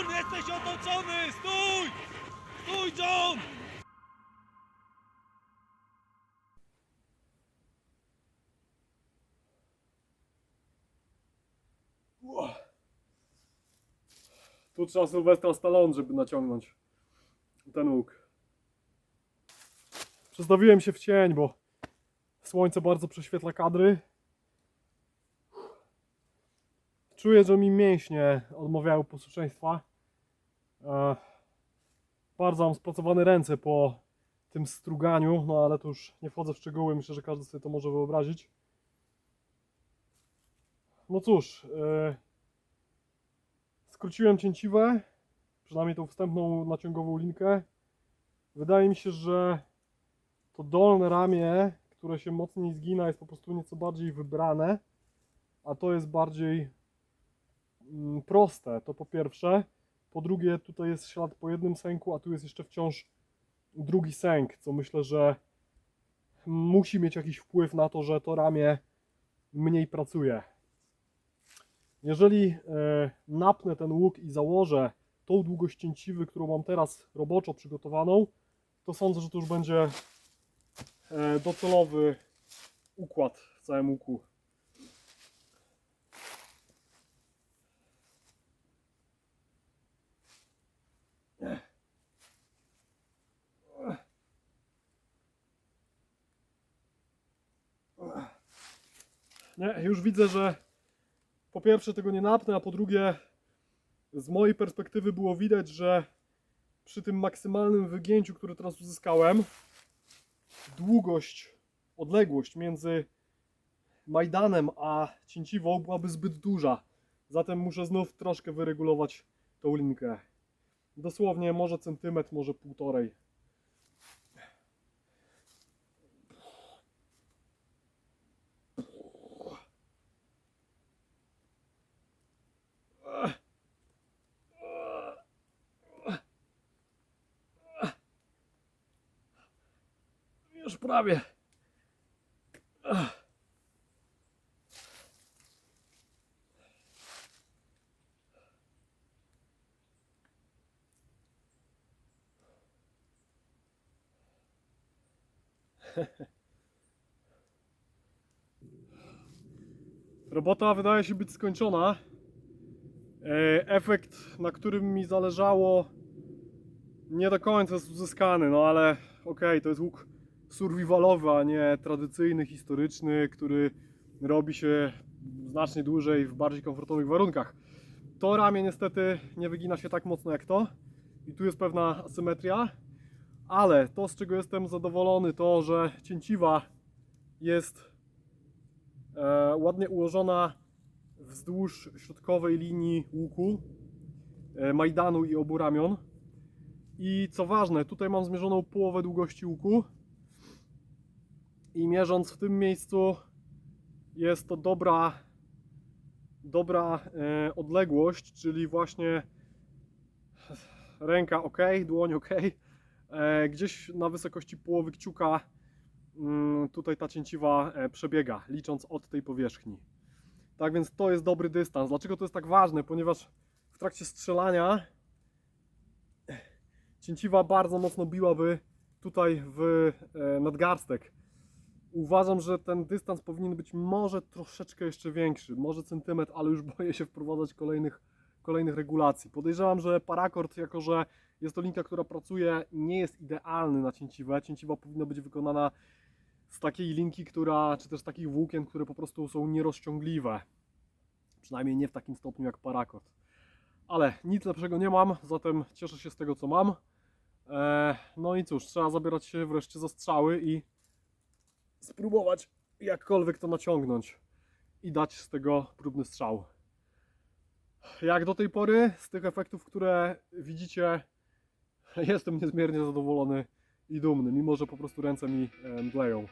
John, jesteś otoczony! Stój! Stój, John! Tu trzeba Sylwestra Stallone, żeby naciągnąć ten łuk. Przestawiłem się w cień, bo słońce bardzo prześwietla kadry. Czuję, że mi mięśnie odmawiają posłuszeństwa. E, Bardzo mam spracowane ręce po tym struganiu, no ale to już nie wchodzę w szczegóły, myślę, że każdy sobie to może wyobrazić. No cóż, e, skróciłem cięciwę, przynajmniej tą wstępną naciągową linkę. Wydaje mi się, że to dolne ramię, które się mocniej zgina, jest po prostu nieco bardziej wybrane, a to jest bardziej mm, proste. To po pierwsze. Po drugie, tutaj jest ślad po jednym sęku, a tu jest jeszcze wciąż drugi sęk, co myślę, że musi mieć jakiś wpływ na to, że to ramię mniej pracuje. Jeżeli e, napnę ten łuk i założę tą długość cięciwy, którą mam teraz roboczo przygotowaną, to sądzę, że to już będzie e, docelowy układ w całym łuku. Nie, już widzę, że po pierwsze tego nie napnę, a po drugie z mojej perspektywy było widać, że przy tym maksymalnym wygięciu, które teraz uzyskałem, długość, odległość między Majdanem a cięciwą byłaby zbyt duża. Zatem muszę znów troszkę wyregulować tą linkę. Dosłownie może centymetr, może półtorej. Już prawie. Robota wydaje się być skończona. E, Efekt, na którym mi zależało, nie do końca jest uzyskany, no ale okej, to jest łuk survivalowy, a nie tradycyjny, historyczny, który robi się znacznie dłużej w bardziej komfortowych warunkach. To ramię niestety nie wygina się tak mocno jak to i tu jest pewna asymetria, ale to z czego jestem zadowolony to, że cięciwa jest e, ładnie ułożona wzdłuż środkowej linii łuku e, Majdanu i obu ramion. I co ważne, tutaj mam zmierzoną połowę długości łuku. I mierząc w tym miejscu jest to dobra, dobra e, odległość, czyli właśnie ręka ok, dłoń ok. E, gdzieś na wysokości połowy kciuka mm, tutaj ta cięciwa e, przebiega, licząc od tej powierzchni. Tak więc to jest dobry dystans. Dlaczego to jest tak ważne? Ponieważ w trakcie strzelania cięciwa bardzo mocno biłaby tutaj w nadgarstek. Uważam, że ten dystans powinien być może troszeczkę jeszcze większy, może centymetr, ale już boję się wprowadzać kolejnych, kolejnych regulacji. Podejrzewam, że parakord, jako że jest to linka, która pracuje, nie jest idealny na cięciwę. Cięciwa powinna być wykonana z takiej linki, która, czy też takich włókien, które po prostu są nierozciągliwe. Przynajmniej nie w takim stopniu jak parakord. Ale nic lepszego nie mam, zatem cieszę się z tego, co mam. Eee, no i cóż, trzeba zabierać się wreszcie za strzały i spróbować jakkolwiek to naciągnąć i dać z tego próbny strzał. Jak do tej pory, z tych efektów, które widzicie, jestem niezmiernie zadowolony i dumny, mimo że po prostu ręce mi e, mdleją.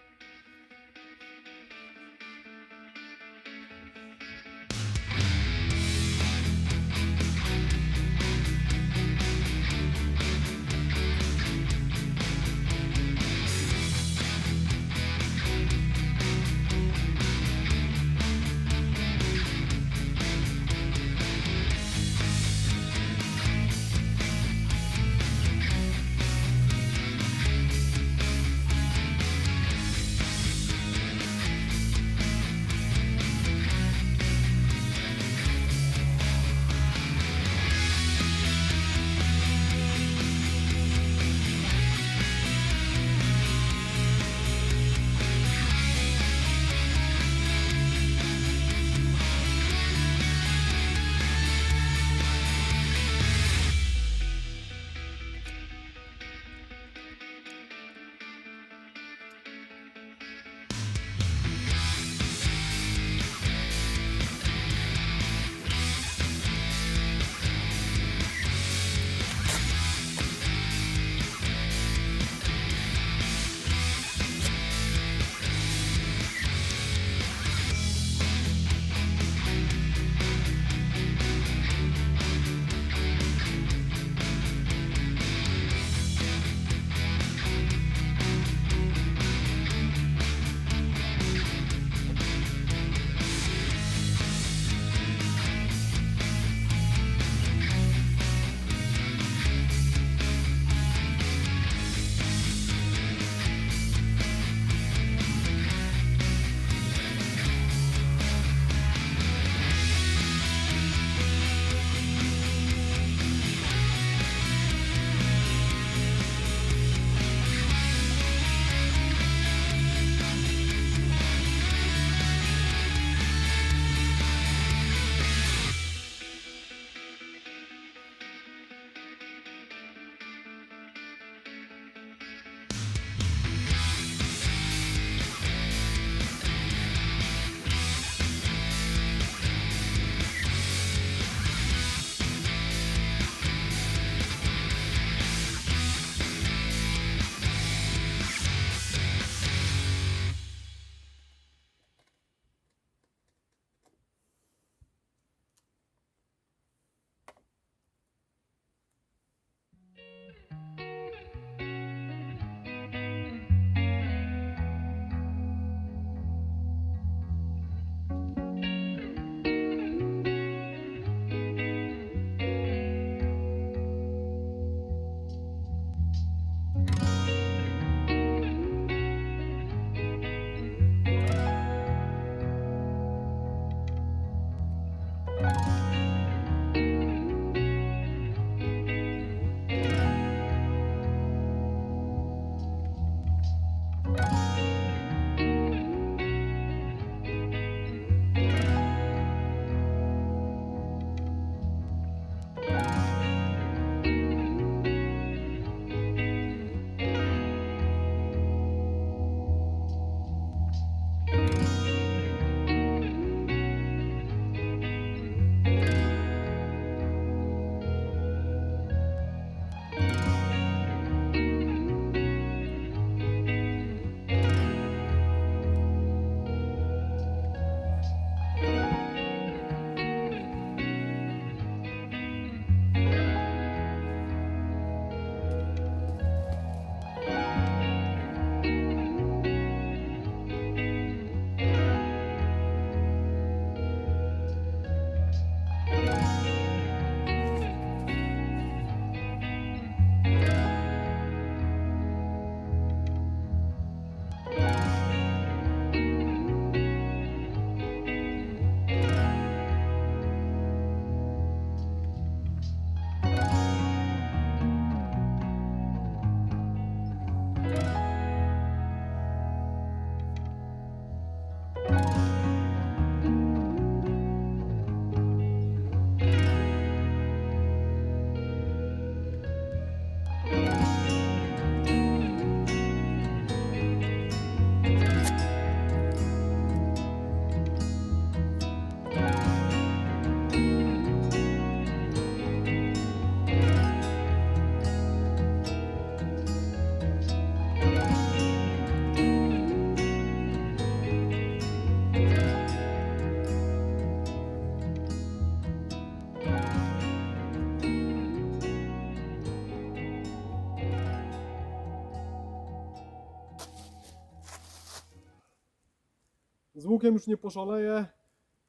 Łukiem już nie poszaleję.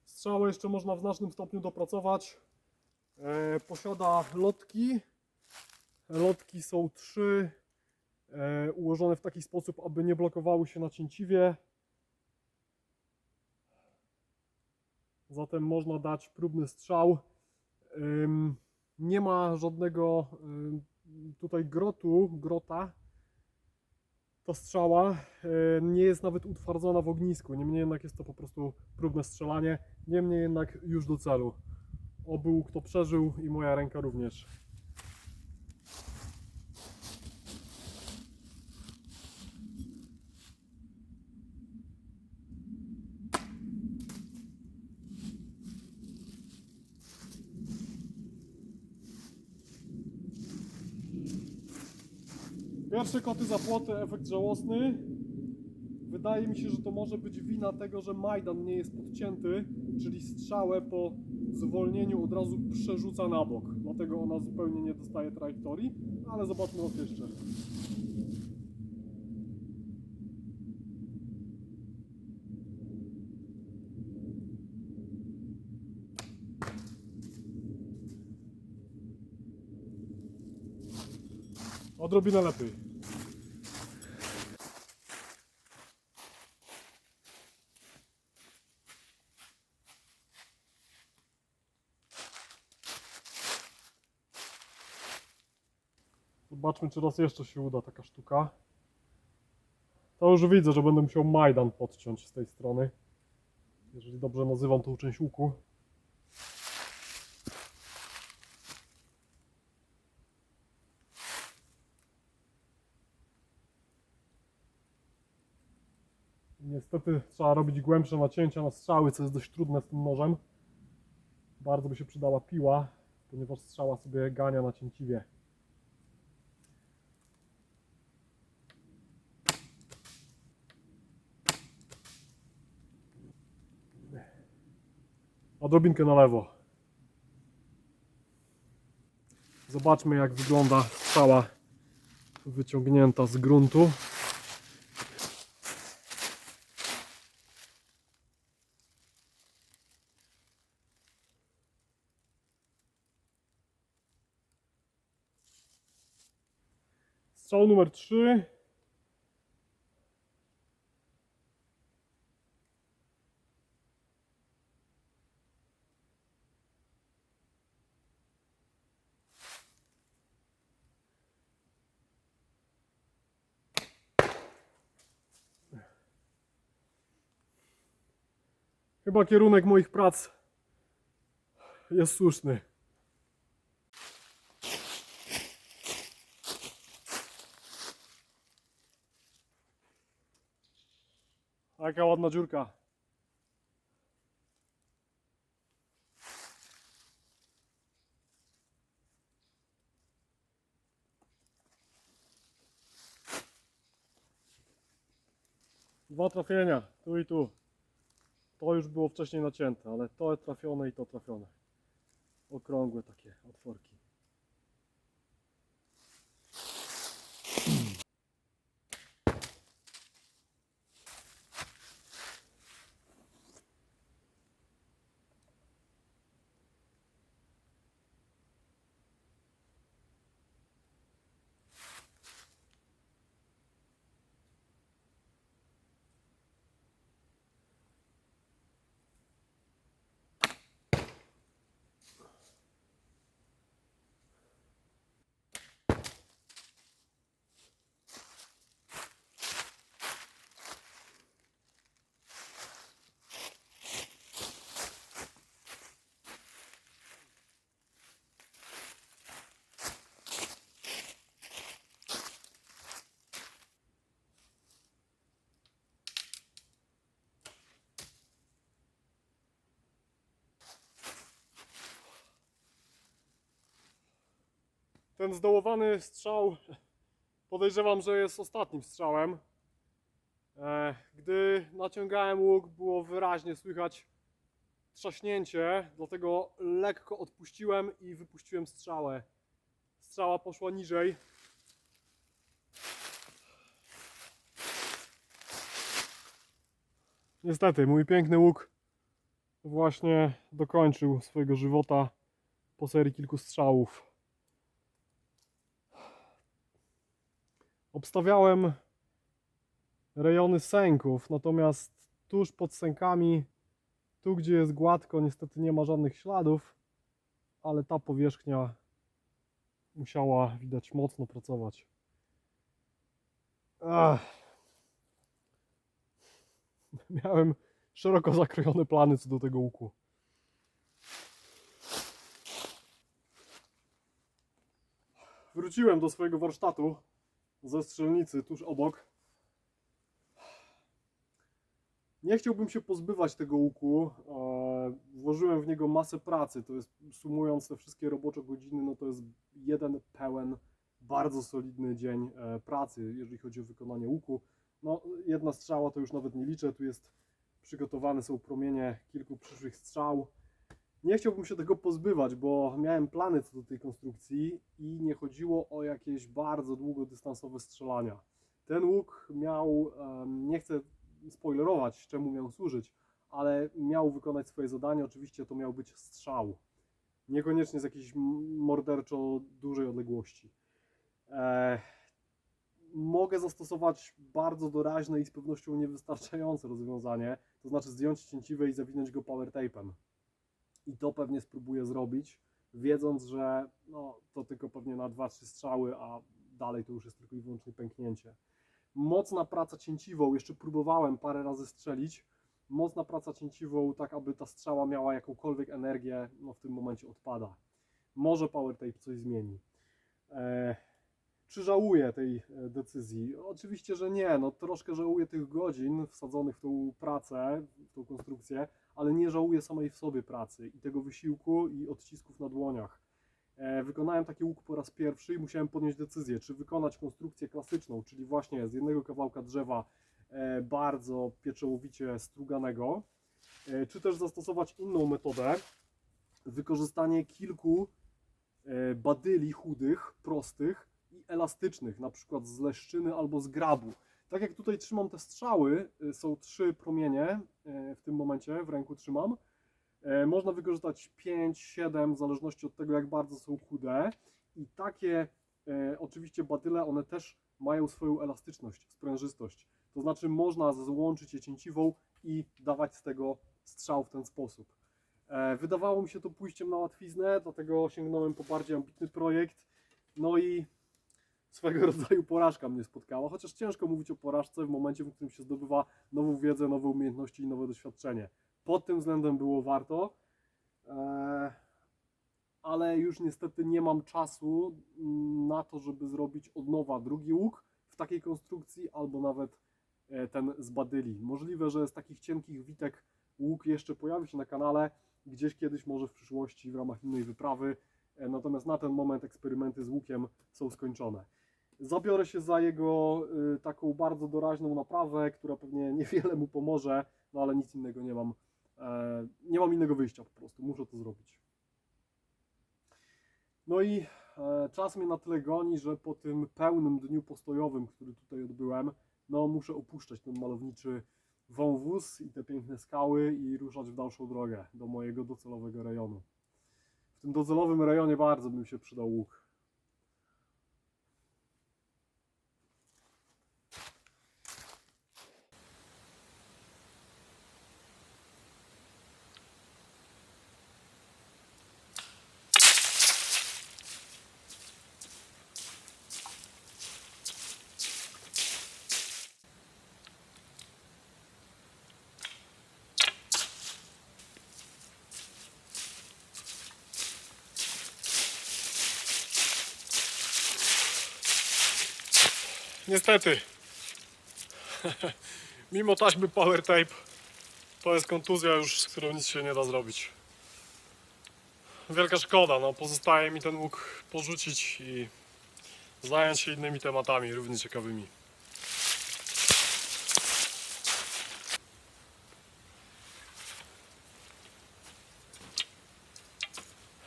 Strzałę jeszcze można w znacznym stopniu dopracować. E, posiada lotki. Lotki są trzy, e, ułożone w taki sposób, aby nie blokowały się na cięciwie. Zatem można dać próbny strzał. Nie ma żadnego tutaj grotu, grota. Ta strzała y, nie jest nawet utwardzona w ognisku. Niemniej jednak jest to po prostu próbne strzelanie. Niemniej jednak już do celu. Oby łuk to przeżył i moja ręka również. Pierwsze koty za płoty, efekt żałosny. Wydaje mi się, że to może być wina tego, że Majdan nie jest podcięty, czyli strzałę po zwolnieniu od razu przerzuca na bok. Dlatego ona zupełnie nie dostaje trajektorii, ale zobaczmy raz jeszcze. Odrobinę lepiej. Zobaczmy, czy raz jeszcze się uda taka sztuka. To już widzę, że będę musiał Majdan podciąć z tej strony. Jeżeli dobrze nazywam tą część łuku. Niestety trzeba robić głębsze nacięcia na strzały, co jest dość trudne z tym nożem. Bardzo by się przydała piła, ponieważ strzała sobie gania na Odrobinkę na lewo. Zobaczmy jak wygląda strzała wyciągnięta z gruntu. Strzał numer 3. Chyba kierunek moich prac jest słuszny. Jaka ładna dziurka. Dwa trafienia, tu i tu. To już było wcześniej nacięte, ale to trafione i to trafione. Okrągłe takie otworki. Ten zdołowany strzał podejrzewam, że jest ostatnim strzałem. E, Gdy naciągałem łuk, było wyraźnie słychać trzaśnięcie, dlatego lekko odpuściłem i wypuściłem strzałę. Strzała poszła niżej. Niestety, mój piękny łuk właśnie dokończył swojego żywota po serii kilku strzałów. Obstawiałem rejony sęków, natomiast tuż pod sękami, tu gdzie jest gładko, niestety nie ma żadnych śladów, ale ta powierzchnia musiała widać mocno pracować. Ach. Miałem szeroko zakrojone plany co do tego łuku. Wróciłem do swojego warsztatu ze strzelnicy tuż obok. Nie chciałbym się pozbywać tego łuku. e, Włożyłem w niego masę pracy. To jest, sumując te wszystkie robocze godziny, no to jest jeden pełen, bardzo solidny dzień e, pracy, jeżeli chodzi o wykonanie łuku. No, jedna strzała to już nawet nie liczę. Tu jest przygotowane są promienie kilku przyszłych strzał. Nie chciałbym się tego pozbywać, bo miałem plany co do tej konstrukcji i nie chodziło o jakieś bardzo długodystansowe strzelania. Ten łuk miał, nie chcę spoilerować, czemu miał służyć, ale miał wykonać swoje zadanie. Oczywiście to miał być strzał. Niekoniecznie z jakiejś morderczo dużej odległości. E, mogę zastosować bardzo doraźne i z pewnością niewystarczające rozwiązanie, to znaczy zdjąć cięciwe i zawinąć go power tape'em. I to pewnie spróbuję zrobić, wiedząc, że no, to tylko pewnie na 2-3 strzały, a dalej to już jest tylko i wyłącznie pęknięcie. Mocna praca cięciwą, jeszcze próbowałem parę razy strzelić. Mocna praca cięciwą, tak aby ta strzała miała jakąkolwiek energię, no w tym momencie odpada. Może power tape coś zmieni. E, czy żałuję tej e, decyzji? Oczywiście, że nie. No, troszkę żałuję tych godzin wsadzonych w tą pracę, w tą konstrukcję, ale nie żałuję samej w sobie pracy i tego wysiłku i odcisków na dłoniach. E, Wykonałem taki łuk po raz pierwszy i musiałem podjąć decyzję, czy wykonać konstrukcję klasyczną, czyli właśnie z jednego kawałka drzewa e, bardzo pieczołowicie struganego, e, czy też zastosować inną metodę, wykorzystanie kilku badyli chudych, prostych i elastycznych, na przykład z leszczyny albo z grabu. Tak jak tutaj trzymam te strzały, y, są trzy promienie y, w tym momencie, w ręku trzymam. E, Można wykorzystać 5, 7, w zależności od tego, jak bardzo są chude. I takie, e, oczywiście, badyle, one też mają swoją elastyczność, sprężystość. To znaczy, można złączyć je cięciwą i dawać z tego strzał w ten sposób. E, Wydawało mi się to pójściem na łatwiznę, dlatego sięgnąłem po bardziej ambitny projekt. No i swego rodzaju porażka mnie spotkała, chociaż ciężko mówić o porażce w momencie, w którym się zdobywa nową wiedzę, nowe umiejętności i nowe doświadczenie. Pod tym względem było warto, e, ale już niestety nie mam czasu mm, na to, żeby zrobić od nowa drugi łuk w takiej konstrukcji, albo nawet e, ten z badyli. Możliwe, że z takich cienkich witek łuk jeszcze pojawi się na kanale, gdzieś kiedyś może w przyszłości w ramach innej wyprawy, E, Natomiast na ten moment eksperymenty z łukiem są skończone. Zabiorę się za jego y, taką bardzo doraźną naprawę, która pewnie niewiele mu pomoże, no ale nic innego nie mam. E, nie mam innego wyjścia po prostu, muszę to zrobić. No i e, czas mnie na tyle goni, że po tym pełnym dniu postojowym, który tutaj odbyłem, no muszę opuszczać ten malowniczy wąwóz i te piękne skały i ruszać w dalszą drogę do mojego docelowego rejonu. W tym docelowym rejonie bardzo bym się przydał łuk. Niestety. Mimo taśmy power tape, to jest kontuzja już, z którą nic się nie da zrobić. Wielka szkoda, no pozostaje mi ten łuk porzucić i zająć się innymi tematami, równie ciekawymi.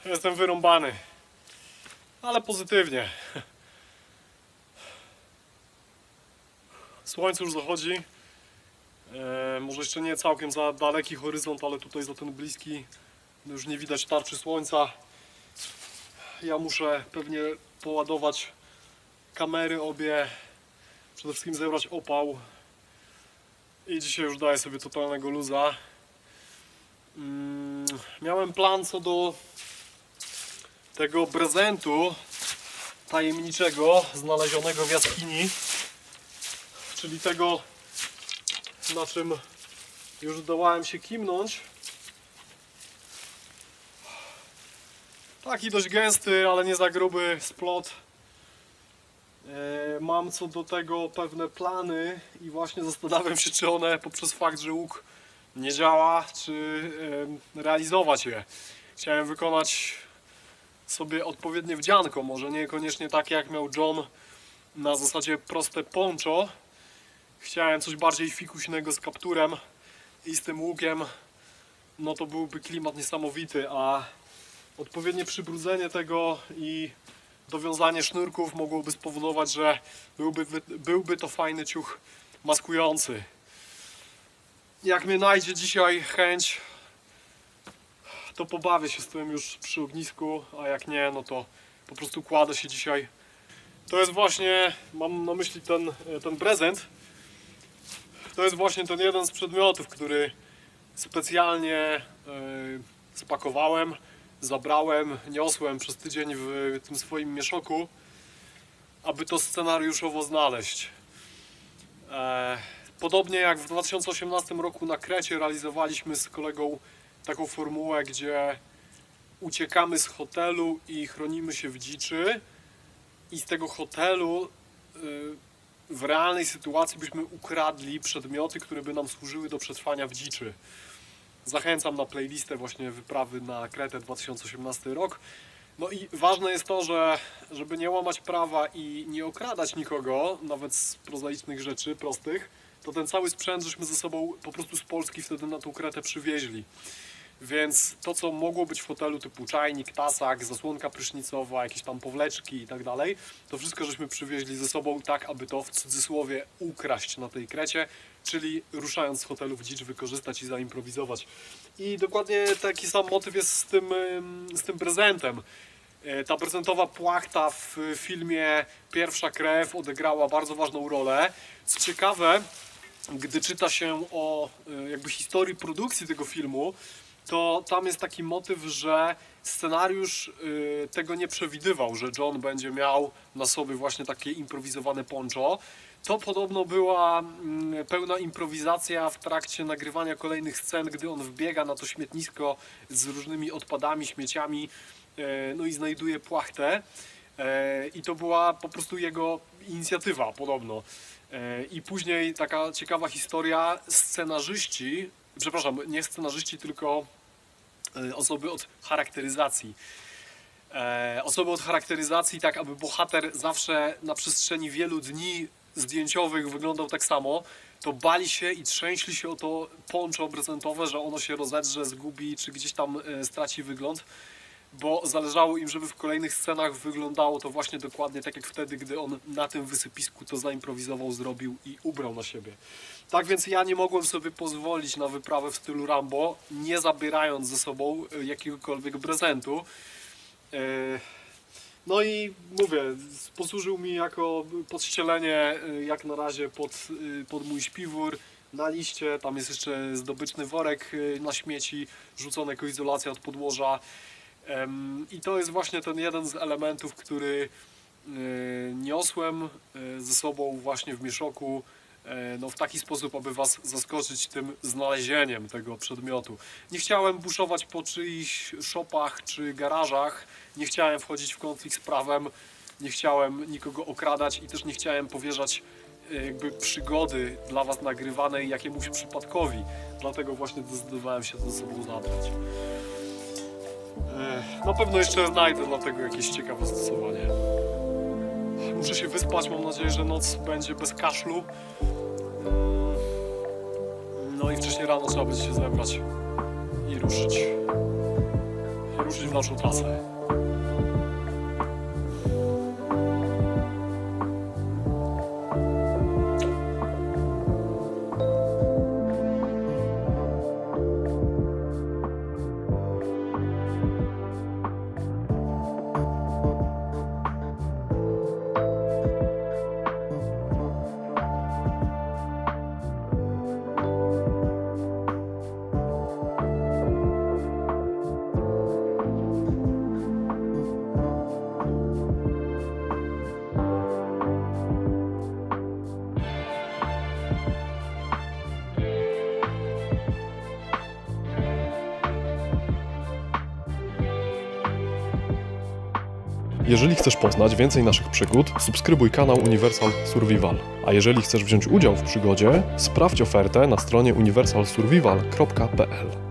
Jestem wyrąbany, ale pozytywnie. Słońce już zachodzi. E, może jeszcze nie całkiem za daleki horyzont, ale tutaj za ten bliski już nie widać tarczy słońca. Ja muszę pewnie poładować kamery obie, przede wszystkim zebrać opał i dzisiaj już daję sobie totalnego luza. Mm, miałem plan co do tego prezentu tajemniczego znalezionego w jaskini, czyli tego na czym już zdołałem się kimnąć. Taki dość gęsty, ale nie za gruby splot. E, Mam co do tego pewne plany i właśnie zastanawiam się, czy one poprzez fakt, że łuk nie działa, czy realizować je. Chciałem wykonać sobie odpowiednie wdzianko, może niekoniecznie takie jak miał John na zasadzie proste poncho. Chciałem coś bardziej fikuśnego z kapturem i z tym łukiem, no to byłby klimat niesamowity, a odpowiednie przybrudzenie tego i dowiązanie sznurków mogłoby spowodować, że byłby, byłby to fajny ciuch maskujący. Jak mnie najdzie dzisiaj chęć, to pobawię się z tym już przy ognisku, a jak nie, no to po prostu kładę się dzisiaj. To jest właśnie, mam na myśli ten, ten prezent. To jest właśnie ten jeden z przedmiotów, który specjalnie e, spakowałem, zabrałem, niosłem przez tydzień w tym swoim mieszoku, aby to scenariuszowo znaleźć. E, Podobnie jak w 2018 roku na Krecie realizowaliśmy z kolegą taką formułę, gdzie uciekamy z hotelu i chronimy się w dziczy i z tego hotelu y, w realnej sytuacji byśmy ukradli przedmioty, które by nam służyły do przetrwania w dziczy. Zachęcam na playlistę właśnie wyprawy na Kretę 2018 rok. No i ważne jest to, że żeby nie łamać prawa i nie okradać nikogo, nawet z prozaicznych rzeczy, prostych, to ten cały sprzęt żeśmy ze sobą po prostu z Polski wtedy na tą Kretę przywieźli. Więc to, co mogło być w hotelu typu czajnik, tasak, zasłonka prysznicowa, jakieś tam powleczki i tak dalej, to wszystko żeśmy przywieźli ze sobą tak, aby to w cudzysłowie ukraść na tej krecie, czyli ruszając z hotelu w dzicz wykorzystać i zaimprowizować. I dokładnie taki sam motyw jest z tym, ym, z tym prezentem. E, Ta prezentowa płachta w filmie Pierwsza Krew odegrała bardzo ważną rolę. Co ciekawe, gdy czyta się o e, jakby historii produkcji tego filmu, to tam jest taki motyw, że scenariusz y, tego nie przewidywał, że John będzie miał na sobie właśnie takie improwizowane poncho. To podobno była mm, pełna improwizacja w trakcie nagrywania kolejnych scen, gdy on wbiega na to śmietnisko z różnymi odpadami, śmieciami, e, no i znajduje płachtę. E, I to była po prostu jego inicjatywa, podobno. I później taka ciekawa historia, scenarzyści, przepraszam, nie scenarzyści, tylko e, osoby od charakteryzacji. E, Osoby od charakteryzacji, tak aby bohater zawsze na przestrzeni wielu dni zdjęciowych wyglądał tak samo, to bali się i trzęśli się o to poncho prezentowe, że ono się rozedrze, zgubi, czy gdzieś tam e, straci wygląd bo zależało im, żeby w kolejnych scenach wyglądało to właśnie dokładnie tak jak wtedy, gdy on na tym wysypisku to zaimprowizował, zrobił i ubrał na siebie. Tak więc ja nie mogłem sobie pozwolić na wyprawę w stylu Rambo, nie zabierając ze sobą e, jakiegokolwiek prezentu. E, No i mówię, posłużył mi jako podścielenie e, jak na razie pod, pod mój śpiwór. Na liście tam jest jeszcze zdobyczny worek na śmieci, rzucony jako izolacja od podłoża. I to jest właśnie ten jeden z elementów, który e, niosłem e, ze sobą właśnie w mieszoku e, no, w taki sposób, aby Was zaskoczyć tym znalezieniem tego przedmiotu. Nie chciałem buszować po czyichś shopach czy garażach, nie chciałem wchodzić w konflikt z prawem, nie chciałem nikogo okradać i też nie chciałem powierzać e, jakby przygody dla Was nagrywanej jakiemuś przypadkowi. Dlatego właśnie zdecydowałem się to ze sobą zabrać. Na pewno jeszcze znajdę dla tego jakieś ciekawe zastosowanie. Muszę się wyspać, mam nadzieję, że noc będzie bez kaszlu. Mm, No i wcześniej rano trzeba będzie się zebrać i ruszyć. Ruszyć w naszą trasę. Jeżeli chcesz poznać więcej naszych przygód, subskrybuj kanał Universal Survival. A jeżeli chcesz wziąć udział w przygodzie, sprawdź ofertę na stronie universalsurvival.pl.